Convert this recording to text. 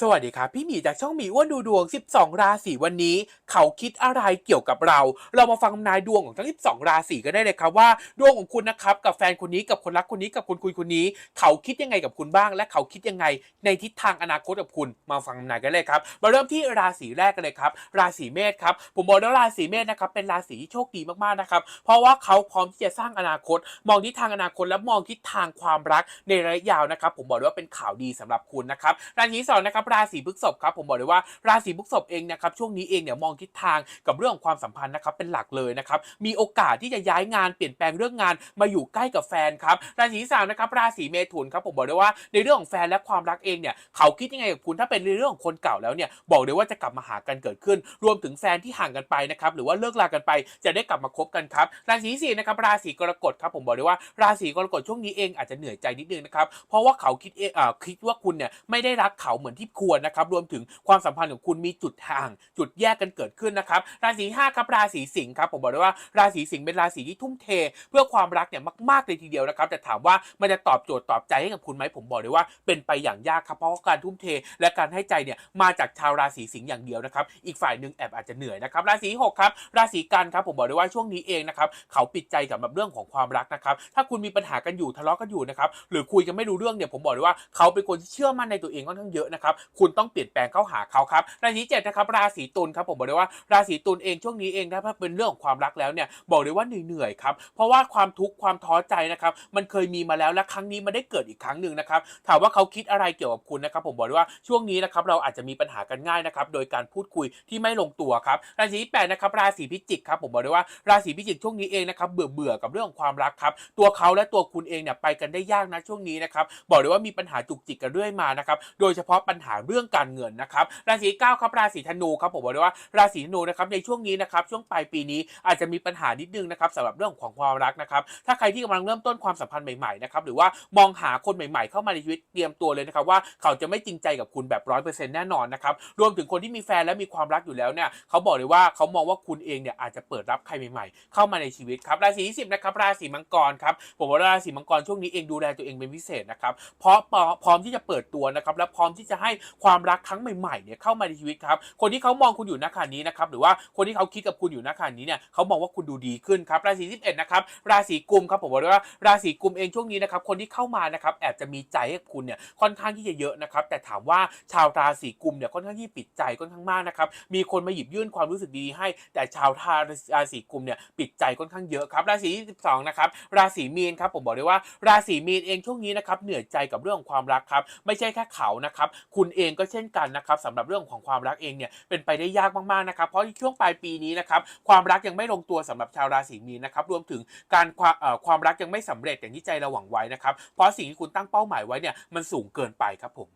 สวัสดีครับ พี่หมีจากช่องหมีอ้วนดูดวง 12 ราศีวันนี้ เขาคิดอะไรเกี่ยวกับเรา เรามาฟังนายดวงของทั้ง 12 ราศีกันได้เลยครับว่าดวงของคุณนะครับกับแฟนคนนี้กับคนรักคนนี้กับคนคุยคนนี้ เขาคิดยังไงกับคุณบ้าง และเขาคิดยังไงในทิศทางอนาคตกับคุณ มาฟังนายกันเลยครับ มาเริ่มที่ราศีแรกกันเลยครับ ราศีเมษครับผมบอกแล้วราศีเมษนะครับเป็นราศีที่โชคดีมากๆนะครับเพราะว่าเขาพร้อมที่จะสร้างอนาคต มองทิศทางอนาคตและมองทิศทางความรักในระยะยาวนะครับ ผมบอกเลยว่าเป็นข่าวดีสำหรับคุณนะครับราศีสองนะครับราศีพฤษภครับผมบอกเลยว่าราศีพฤษภเองนะครับช่วงนี้เองเนี่ยมองทิศทางกับเรื่องของความสัมพันธ์นะครับเป็นหลักเลยนะครับมีโอกาสที่จะย้ายงานเปลี่ยนแปลงเรื่องงานมาอยู่ใกล้กับแฟนครับราศีสามนะครับราศีเมถุนครับผมบอกเลยว่าในเรื่องของแฟนและความรักเองเนี่ยเขาคิดยังไงกับคุณถ้าเป็นในเรื่องของคนเก่าแล้วเนี่ยบอกเลยว่าจะกลับมาหากันเกิดขึ้น รวมถึงแฟนที่ห่างกันไปนะครับหรือว่าเลิกลากันไปจะได้กลับมาคบกันครับราศีสี่นะครับราศีกรกฎครับผมบอกเลยว่าราศีกรกฎช่วงนี้เองอาจจะเหนื่อยใจนิดนึงนะครับเพราะว่าเขาคิดเออคิดว่าคุณเนี่ยไม่ได้รักเขาเหมือนที่ควรนะครับรวมถึงความสัมพันธ์ของคุณมีจุดห่าง จุดแยกกันเกิดขึ้นนะครับราศีห้าครับราศีสิงห์ครับผมบอกเลยว่าราศีสิงห์เป็นราศีที่ทุ่มเท เพื่อความรักเนี่ยมากๆเลยทีเดียวนะครับแต่ถามว่ามันจะตอบโจทย์ตอบใจให้กับคุณไหมผมบอกเลยว่าเป็นไปอย่างยากครับเพราะการทุ่มเท และการให้ใจเนี่ยมาจากชาวราศีสิงห์อย่างเดียวนะครับอีกฝ่ายหนึ่งแอบอาจจะเหนื่อยนะครับราศีหกครับราศีกันครับผมบอกเลยว่าช่วงนี้เองนะครับเขาปิดใจกับแบบเรื่องของความรักนะครับถ้าคุณมีปัญหากันอยู่ทะเลาะกันอยู่นะครับหรือคุยกันไม่รู้เรื่องเนี่ยผมบอกเลยว่าเขาเป็นคนที่เชื่อมั่นในตัวเองค่อนข้างเยอะนะครับคุณต้องเปลี่ยนแปลงเข้าหาเขาครับราศีเจ็ดนะครับราศีตุลครับผมบอกเลยว่าราศีตุลเองช่วงนี้เองถ้าเป็นเรื่องของความรักแล้วเนี่ยบอกเลยว่าเหนื่อยๆครับเพราะว่าความทุกข์ความท้อใจนะครับมันเคยมีมาแล้วและครั้งนี้มันได้เกิดอีกครั้งหนึ่งนะครับถามว่าเขาคิดอะไรเกี่ยวกับคุณนะครับผมบอกเลยว่าช่วงนี้นะครับเราอาจจะมีปัญหากันง่ายนะครับโดยการพูดคุยที่ไม่ลงตัวครับราศีแปดนะครับราศีพิจิกครับผมบอกเลยว่าราศีพิจิกช่วงนี้เองนะครับเบื่อเบื่อๆกับเรื่องของความรักครับตัวเขาและตัวคุณเองเนี่ยไปกันได้ยากนะช่วงนี้นะครับบอกเลยว่ามีปัญหาจุกจิกกันเรื่อยมานะครับโดยเฉพาะปัญหาเรื่องการเงินนะครับราศีเก้าครับราศีธนูครับผมบอกเลยว่าราศีธนูนะครับในช่วงนี้นะครับช่วงปลายปีนี้อาจจะมีปัญหานิดนึงนะครับสำหรับเรื่องของความรักนะครับถ้าใครที่กำลังเริ่มต้นความสัมพันธ์ใหม่ๆนะครับหรือว่ามองหาคนใหม่ๆ เข้ามาในชีวิตเตรียมตัวเลยนะครับว่าเขาจะไม่จริงใจกับคุณแบบร้อยเปอร์เซ็นต์แน่นอนนะครับรวมถึงคนที่มีแฟนและมีความรักอยู่แล้วเนี่ยเขาบอกเลยว่าเขามองว่าคุณเองเนี่ยอาจจะเปิดรับใครใหม่ๆ เข้ามาในชีวิตครับราศีที่สิบนะครับราศีมังกรครับผมว่าราศีมังกรช่วงนี้เองดูแลตัวเองเป็นพิเศษนะครับเพราะพร้อมที่จะเปิดตัวนะครับและพร้อมที่จะให้ความรักครั้งใหม่ๆเนี่ยเข้ามาในชีวิตครับ คนที่เขามองคุณอยู่ณขณะนี้นะครับหรือว่าคนที่เขาคิดกับคุณอยู่ณขณะนี้เนี่ยเขามองว่าคุณดูดีขึ้นครับราศีที่11นะครับราศีกุมครับผมบอกเลยว่าราศีกุมเองช่วงนี้นะครับคนที่เข้ามานะครับแอบจะมีใจให้คุณเนี่ยค่อนข้างที่จะเยอะนะครับแต่ถามว่าชาวราศีกุมเนี่ยค่อนข้างที่ปิดใจค่อนข้างมากนะครับมีคนมาหยิบยื่นความรู้สึกดีให้ แต่ชาวราศีกุมเนี่ยปิดใจค่อนข้างเยอะครับราศีที่12นะครับราศีมีนครับผมบอกเลยว่าราศีมีนเองช่วงนี้นะครับเหนื่อยใจกับเรื่องของความรักครับไม่ใช่แค่เขานะครับคุณเองก็เช่นกันนะครับสำหรับเรื่องของความรักเองเนี่ยเป็นไปได้ยากมากๆนะครับเพราะช่วงปลายปีนี้นะครับความรักยังไม่ลงตัวสำหรับชาวราศีมีนนะครับรวมถึงการความความรักยังไม่สำเร็จอย่างที่ใจเราหวังไว้นะครับเพราะสิ่งที่คุณตั้งเป้าหมายไว้เนี่ยมันสูงเกินไปครับผม